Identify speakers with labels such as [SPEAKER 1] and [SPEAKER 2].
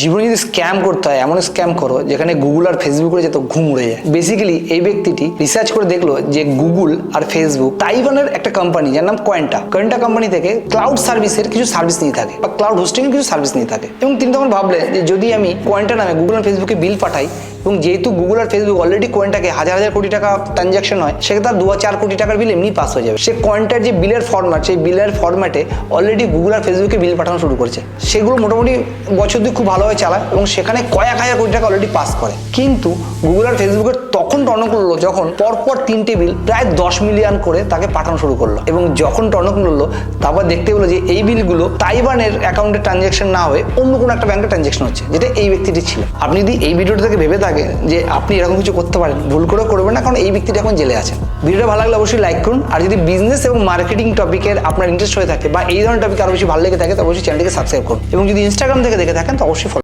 [SPEAKER 1] জীবনে যদি স্ক্যাম করতে হয় এমন স্ক্যাম করো, যেখানে গুগল আর ফেসবুকের যেত ঘুম উড়ে যায়। বেসিক্যালি এই ব্যক্তিটি রিসার্চ করে দেখল যে গুগল আর ফেসবুক তাইওয়ানের একটা কোম্পানি যার নাম কয়েন্টা কয়েন্টা কোম্পানি থেকে ক্লাউড সার্ভিসের কিছু সার্ভিস নিয়ে থাকে বা ক্লাউড হোস্টিং কিছু সার্ভিস নিয়ে থাকে। এবং তিনি তখন ভাবলেন যে যদি আমি কয়েন্টা নামে গুগল আর ফেসবুকে বিল পাঠাই, এবং যেহেতু গুগল আর ফেসবুক অলরেডি কয়েনটাকে হাজার হাজার কোটি টাকা ট্রানজাকশন হয় সেক্ষেত্রে তার দু চার কোটি টাকার বিল এমনি পাস হয়ে যাবে। সে কয়েনটার যে বিলের ফরম্যাট সেই বিলের ফরম্যাটে অলরেডি গুগল আর ফেসবুকে বিল পাঠানো শুরু করেছে। সেগুলো মোটামুটি বছর দুই খুব ভালোভাবে চালায় এবং সেখানে কয়েক হাজার কোটি টাকা অলরেডি পাস করে। কিন্তু গুগল আর ফেসবুকের টনক করল যখন পরপর তিনটে বিল প্রায় দশ মিলিয়ন করে তাকে পাঠানো শুরু করল। এবং যখন টনক করল তারপর দেখতে পেল যে এই বিলগুলো তাইওয়ানের অ্যাকাউন্টে ট্রানজাকশন না হয়ে অন্য কোনো একটা ব্যাংকে ট্রানজাকশন হচ্ছে, যেটা এই ব্যক্তিটি ছিল। আপনি যদি এই ভিডিওটা থেকে ভেবে থাকেন যে আপনি এরকম কিছু করতে পারেন, ভুল করে করবেন না, কারণ এই ব্যক্তিটি এখন জেলে আছেন ভিডিওটা ভালো লাগলে অবশ্যই লাইক করুন, আর যদি বিজনেস এবং মার্কেটিং টপিকের আপনার ইন্টারেস্ট হয়ে থাকে বা এই ধরনের টপিক আরও বেশি ভালো লেগে থাকে, তো অবশ্যই চ্যানেলটিকে সাবস্ক্রাইব করুন। এবং যদি ইনস্টাগ্রাম থেকে দেখে থাকেন, তো অবশ্যই